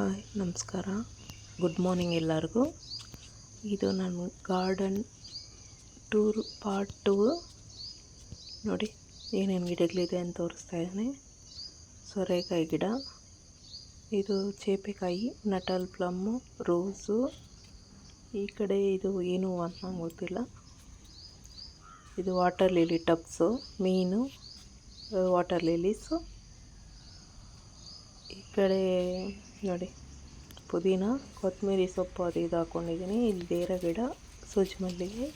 Hi, ನಮಸ್ಕಾರ. Good morning ಎಲ್ಲರಿಗೂ. ಇದು ನನ್ನ ಗಾರ್ಡನ್ ಟೂರ್ ಪಾರ್ಟ್ ಟೂ ನೋಡಿ, ಏನೇನು ಗಿಡಗಳಿದೆ ಅಂತ ತೋರಿಸ್ತಾ ಇದ್ದೀನಿ. ಸೋರೆಕಾಯಿ ಗಿಡ, ಇದು ಚೇಪೆಕಾಯಿ, ನಟಲ್ ಪ್ಲಮ್ಮು ರೋಸು. ಈ ಕಡೆ ಇದು ಏನು ಅಂತ ನಂಗೆ ಗೊತ್ತಿಲ್ಲ. ಇದು ವಾಟರ್ ಲಿಲಿ ಟಬ್ಸು ಮೀನು ವಾಟರ್ ಲಿಲೀಸು ಈ ಕಡೆ ನೋಡಿ, ಪುದೀನ, ಕೊತ್ತಂಬರಿ ಸೊಪ್ಪು ಅದು ಇದು ಹಾಕ್ಕೊಂಡಿದ್ದೀನಿ ಇಲ್ಲಿ ಬೇರೆ ಗಿಡ ಸೂಜಿ ಮಲ್ಲಿಗೆ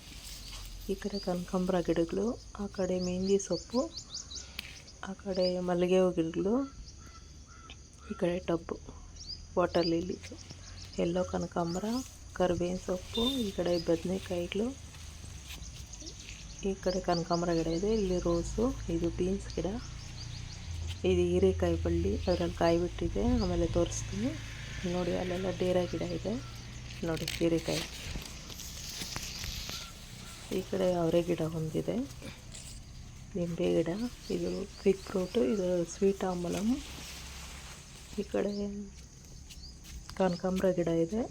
ಈ ಕಡೆ ಕನಕಾಂಬ್ರ ಗಿಡಗಳು, ಆ ಕಡೆ ಮೆಹಂದಿ ಸೊಪ್ಪು, ಆ ಕಡೆ ಮಲ್ಲಿಗೆ ಹೂ ಗಿಡಗಳು, ಈ ಕಡೆ ಟಬ್ಬು, ವಾಟರ್ ಲಿಲೀಸು, ಎಲ್ಲೋ ಕನಕಾಂಬ್ರ, ಕರಿಬೇವಿನ ಸೊಪ್ಪು, ಈ ಕಡೆ ಬದನೆಕಾಯಿಗಳು, ಈ ಕಡೆ ಕನಕಾಂಬ್ರ ಗಿಡ ಇದೆ. ಇಲ್ಲಿ ರೋಸು, ಇದು ಬೀನ್ಸ್ ಗಿಡ. ಇದು ಹೀರೆಕಾಯಿ ಬಳ್ಳಿ ಅದರಲ್ಲಿ ಕಾಯಿ ಬಿಟ್ಟಿದೆ ಆಮೇಲೆ ತೋರಿಸ್ತೀನಿ. ನೋಡಿ, ಅಲ್ಲೆಲ್ಲ ಡೇರ ಗಿಡ ಇದೆ. ನೋಡಿ, ಹೀರೆಕಾಯಿ. ಈ ಕಡೆ ಅವರೆ ಗಿಡ ಒಂದಿದೆ ನಿಂಬೆ ಗಿಡ, ಇದು ಕ್ವಿಕ್ ಫ್ರೂಟು ಇದು ಸ್ವೀಟ್ ಆಮ್ಲಮ್ ಈ ಕಡೆ ಕನಕಾಂಬ್ರ ಗಿಡ ಇದೆ.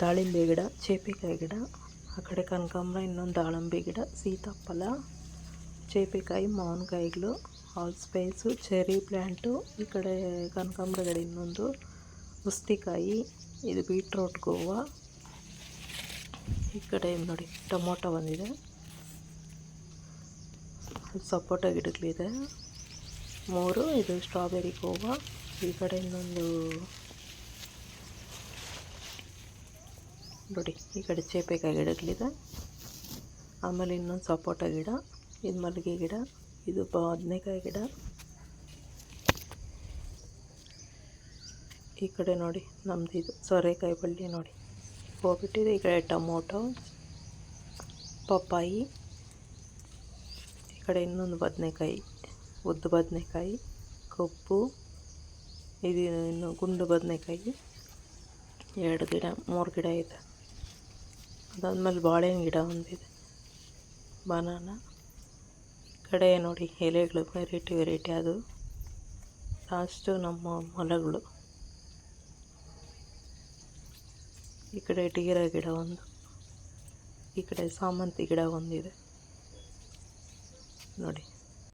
ದಾಳಿಂಬೆ ಗಿಡ, ಚೇಪೆಕಾಯಿ ಗಿಡ. ಆ ಕಡೆ ಕನಕಾಂಬ್ರ, ಇನ್ನೊಂದು ದಾಳಿಂಬೆ ಗಿಡ, ಸೀತಾಫಲ. ಚೇಪೆಕಾಯಿ ಮಾವಿನಕಾಯಿಗಳು ಆಲ್ ಸ್ಪೈಸು, ಚೆರ್ರಿ ಪ್ಲ್ಯಾಂಟು ಈ ಕಡೆ ಕನಕಾಂಬ್ರ ಗಿಡ ಇನ್ನೊಂದು ಉಸ್ತಿಕಾಯಿ ಇದು ಬೀಟ್ರೋಟ್ ಗೋವಾ. ಈ ಕಡೆ ನೋಡಿ, ಟೊಮೊಟೊ ಬಂದಿದೆ. ಸಪೋಟ ಗಿಡಗಳಿದೆ. ಮೂರು, ಇದು ಸ್ಟ್ರಾಬೆರಿ ಗೋವಾ. ಈ ಕಡೆ ಇನ್ನೊಂದು, ನೋಡಿ, ಈ ಕಡೆ ಚೇಪೆಕಾಯಿ ಗಿಡಗಳಿದೆ. ಆಮೇಲೆ ಇನ್ನೊಂದು ಸಪೋಟ ಗಿಡ. ಇದು ಮಲ್ಲಿಗೆ ಗಿಡ, ಇದು ಬದನೆಕಾಯಿ ಗಿಡ. ಈ ಕಡೆ ನೋಡಿ ನಮ್ಮದು ಇದು ಸೋರೆಕಾಯಿ ಬಳ್ಳಿ ನೋಡಿ. ಹೋಗ್ಬಿಟ್ಟಿದೆ, ಈ ಕಡೆ ಟೊಮೊಟೊ, ಪಪ್ಪಾಯಿ, ಈ ಕಡೆ ಇನ್ನೊಂದು ಬದನೆಕಾಯಿ, ಉದ್ದು ಬದನೆಕಾಯಿ ಕಬ್ಬು ಇದು ಇನ್ನು ಗುಂಡು ಬದನೆಕಾಯಿ. ಎರಡು ಗಿಡ, ಮೂರು ಗಿಡ ಇದೆ. ಅದಾದಮೇಲೆ ಬಾಳೆಹಣ್ಣು ಗಿಡ ಒಂದಿದೆ. ಬನಾನ. ಕಡೆ ನೋಡಿ ಎಲೆಗಳು ವೆರೈಟಿ ವೆರೈಟಿ ಅದು. ಲಾಸ್ಟು ನಮ್ಮ ಮೊಲಗಳು. ಈ ಕಡೆ ಟೀರ ಗಿಡ ಒಂದು. ಈ ಕಡೆ ಸಾಮಂತಿ ಗಿಡ ಒಂದಿದೆ. ನೋಡಿ.